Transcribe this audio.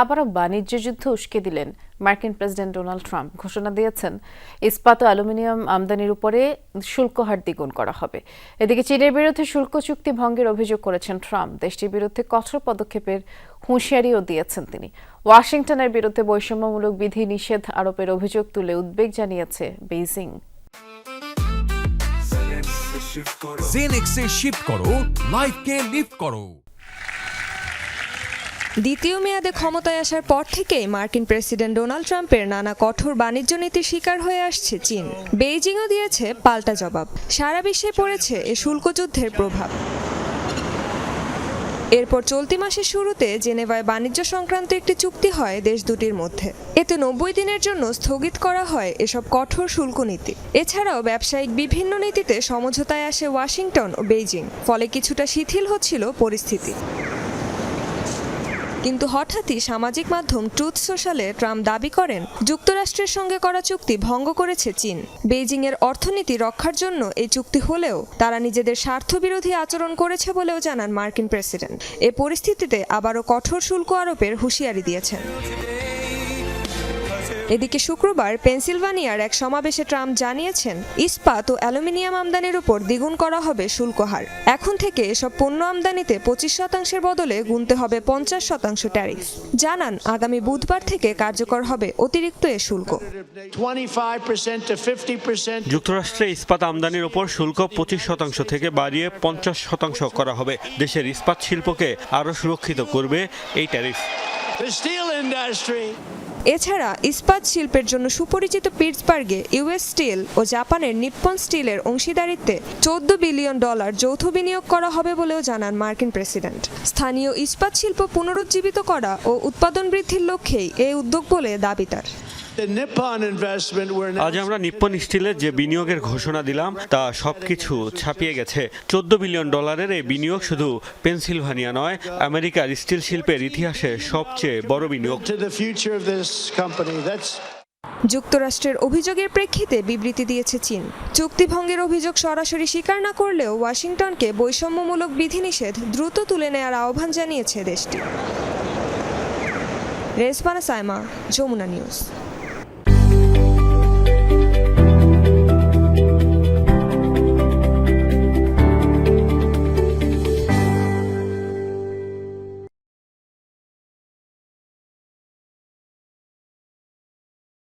আবারও বাণিজ্য যুদ্ধ উস্কে দিলেন মার্কিন প্রেসিডেন্ট ডোনাল্ড ট্রাম্প। ঘোষণা দিয়েছেন, ইস্পাত ও অ্যালুমিনিয়াম আমদানির উপরে শুল্ক হার দ্বিগুণ করা হবে। এদিকে চীনের বিরুদ্ধে শুল্ক চুক্তি ভঙ্গের অভিযোগ করেছেন ট্রাম্প। দেশটির বিরুদ্ধে কঠোর পদক্ষেপের হুঁশিয়ারিও দিয়েছেন তিনি। ওয়াশিংটনের বিরুদ্ধে বৈষম্যমূলক বিধি নিষেধ আরোপের অভিযোগ তুলে উদ্বেগ জানিয়েছে বেইজিং। জেনেক্সে শিফট করো লাইফকে লিফট করো। দ্বিতীয় মেয়াদে ক্ষমতায় আসার পর থেকেই মার্কিন প্রেসিডেন্ট ডোনাল্ড ট্রাম্পের নানা কঠোর বাণিজ্য নীতির শিকার হয়ে আসছে চীন। বেইজিংও দিয়েছে পাল্টা জবাব। সারা বিশ্বে পড়েছে এ শুল্ক যুদ্ধের প্রভাব। এরপর চলতি মাসের শুরুতে জেনেভায় বাণিজ্য সংক্রান্ত একটি চুক্তি হয় দেশ দুটির মধ্যে। এতে নব্বই দিনের জন্য স্থগিত করা হয় এসব কঠোর শুল্ক নীতি। এছাড়াও ব্যবসায়িক বিভিন্ন নীতিতে সমঝোতায় আসে ওয়াশিংটন ও বেইজিং, ফলে কিছুটা শিথিল হচ্ছিল পরিস্থিতি। কিন্তু হঠাৎই সামাজিক মাধ্যম ট্রুথ সোশ্যালে ট্রাম্প দাবি করেন, যুক্তরাষ্ট্রের সঙ্গে করা চুক্তি ভঙ্গ করেছে চীন। বেইজিং এর অর্থনীতি রক্ষার জন্য এই চুক্তি হলেও তারা নিজেদের স্বার্থবিরোধী আচরণ করেছে বলেও জানান মার্কিন প্রেসিডেন্ট। এ পরিস্থিতিতে আবারও কঠোর শুল্ক আরোপের হুঁশিয়ারি দিয়েছেন। এদিকে শুক্রবার পেনসিলভানিয়ার এক সমাবেশে ট্রাম্প জানিয়েছেন ইস্পাত ও অ্যালুমিনিয়াম আমদানির উপর দ্বিগুণ করা হবে শুল্ক হার। এখন থেকে এসব পণ্য আমদানিতে পঁচিশ শতাংশের বদলে গুনতে হবে পঞ্চাশ শতাংশ ট্যারিফ। জানান আগামী বুধবার থেকে কার্যকর হবে অতিরিক্ত এ শুল্ক। 25% to 50%. যুক্তরাষ্ট্রে ইস্পাত আমদানির ওপর শুল্ক পঁচিশ শতাংশ থেকে বাড়িয়ে পঞ্চাশ শতাংশ করা হবে। দেশের ইস্পাত শিল্পকে আরও সুরক্ষিত করবে এই ট্যারিফ। The steel industry এছাড়া ইস্পাত শিল্পের জন্য সুপরিচিত পিটসবার্গে, ইউএস স্টিল ও জাপানের নিপ্পন স্টিলের অংশীদারিত্বে চোদ্দ বিলিয়ন ডলার যৌথ বিনিয়োগ করা হবে বলেও জানান মার্কিন প্রেসিডেন্ট। স্থানীয় ইস্পাত শিল্প পুনরুজ্জীবিত করা ও উৎপাদন বৃদ্ধির লক্ষ্যেই এই উদ্যোগ বলে দাবি তার। আজ আমরা নিপ্পন স্টিলের যে বিনিয়োগের ঘোষণা দিলাম তা সবকিছু ছাপিয়ে গেছে। চোদ্দ বিলিয়ন ডলারের এই বিনিয়োগ শুধু পেনসিলভানিয়া নয় আমেরিকার স্টিল শিল্পের ইতিহাসে সবচেয়ে বড় বিনিয়োগ। যুক্তরাষ্ট্রের অভিযোগের প্রেক্ষিতে বিবৃতি দিয়েছে চীন। চুক্তিভঙ্গের অভিযোগ সরাসরি স্বীকার না করলেও ওয়াশিংটনকে বৈষম্যমূলক বিধিনিষেধ দ্রুত তুলে নেয়ার আহ্বান জানিয়েছে দেশটি। রেসবানা সাইমা যমুনা নিউজ।